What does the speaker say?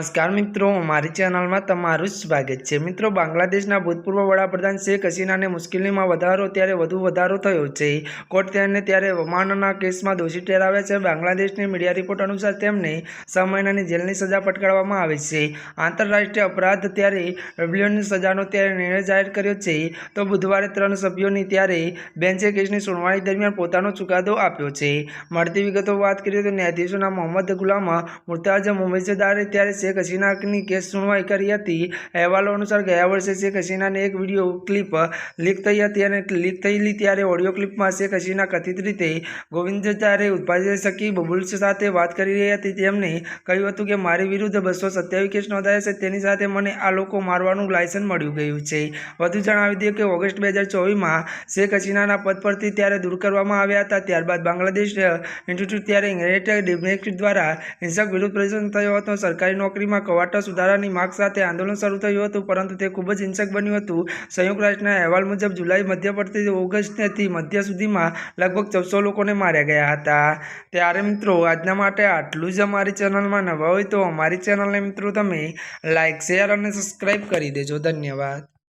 નમસ્કાર મિત્રો, મારી ચેનલમાં તમારું સ્વાગત છે. મિત્રો, બાંગ્લાદેશના ભૂતપૂર્વ વડાપ્રધાન શેખ હસીનાને મુશ્કેલીમાં વધારો ત્યારે વધુ વધારો થયો છે. કોર્ટ તેમને ત્યારે વમાનના કેસમાં દોષી ઠેરાવ્યા છે. બાંગ્લાદેશની મીડિયા રિપોર્ટ અનુસાર તેમને છ મહિનાની જેલની સજા ફટકારવામાં આવી છે. આંતરરાષ્ટ્રીય અપરાધ ત્યારે ડબ્લ્યુની સજાનો ત્યારે નિર્ણય જાહેર કર્યો છે. તો બુધવારે ત્રણ સભ્યોની ત્યારે બેન્ચે કેસની સુનાવણી દરમિયાન પોતાનો ચુકાદો આપ્યો છે. મળતી વિગતો વાત કરીએ તો ન્યાયાધીશોના મોહમ્મદ ગુલામ મુર્તાજ મુમેજદારે ત્યારે શેખ હસીનાની કેસ સુનવાઈ કરી હતી. અહેવાલો અનુસાર ગયા વર્ષે શેખ હસીનાને એક વીડિયો ક્લિપ લીક થઈ હતી અને લીક થયેલી ત્યારે ઓડિયો ક્લિપમાં શેખ હસીના કથિત રીતે ગોવિંદ ઉત્પાદિત શકી બબુલ્સ સાથે વાત કરી રહી હતી. તેમણે કહ્યું હતું કે, મારી વિરુદ્ધ બસો સત્યાવીસ કેસ નોંધાયા છે. તેની સાથે મને આ લોકો મારવાનું લાયસન્સ મળ્યું ગયું છે. વધુ જણાવી દઈએ કે, ઓગસ્ટ બે હજાર ચોવીસમાં શેખ હસીનાના પદ પરથી ત્યારે દૂર કરવામાં આવ્યા હતા. ત્યારબાદ બાંગ્લાદેશ ઇન્સ્ટિટ્યૂટ, ત્યારે ઇંગ્રેટ ડિમેક્ટ દ્વારા હિંસક વિરોધ પ્રદર્શન થયો હતો. સરકારી નોકરીમાં કવાટા સુધારાની માગ સાથે આંદોલન શરૂ થયું હતું, પરંતુ તે ખૂબ જ હિંસક બન્યું હતું. સંયુક્ત રાષ્ટ્રના અહેવાલ મુજબ, જુલાઈ મધ્ય પરથી ઓગસ્ટથી મધ્ય સુધીમાં લગભગ ચૌદસો લોકોને માર્યા ગયા હતા. ત્યારે મિત્રો, આજના માટે આટલું જ અમારી ચેનલમાં નવા હોય તો અમારી ચેનલને મિત્રો તમે લાઇક શેર અને સબસ્ક્રાઈબ કરી દેજો. ધન્યવાદ.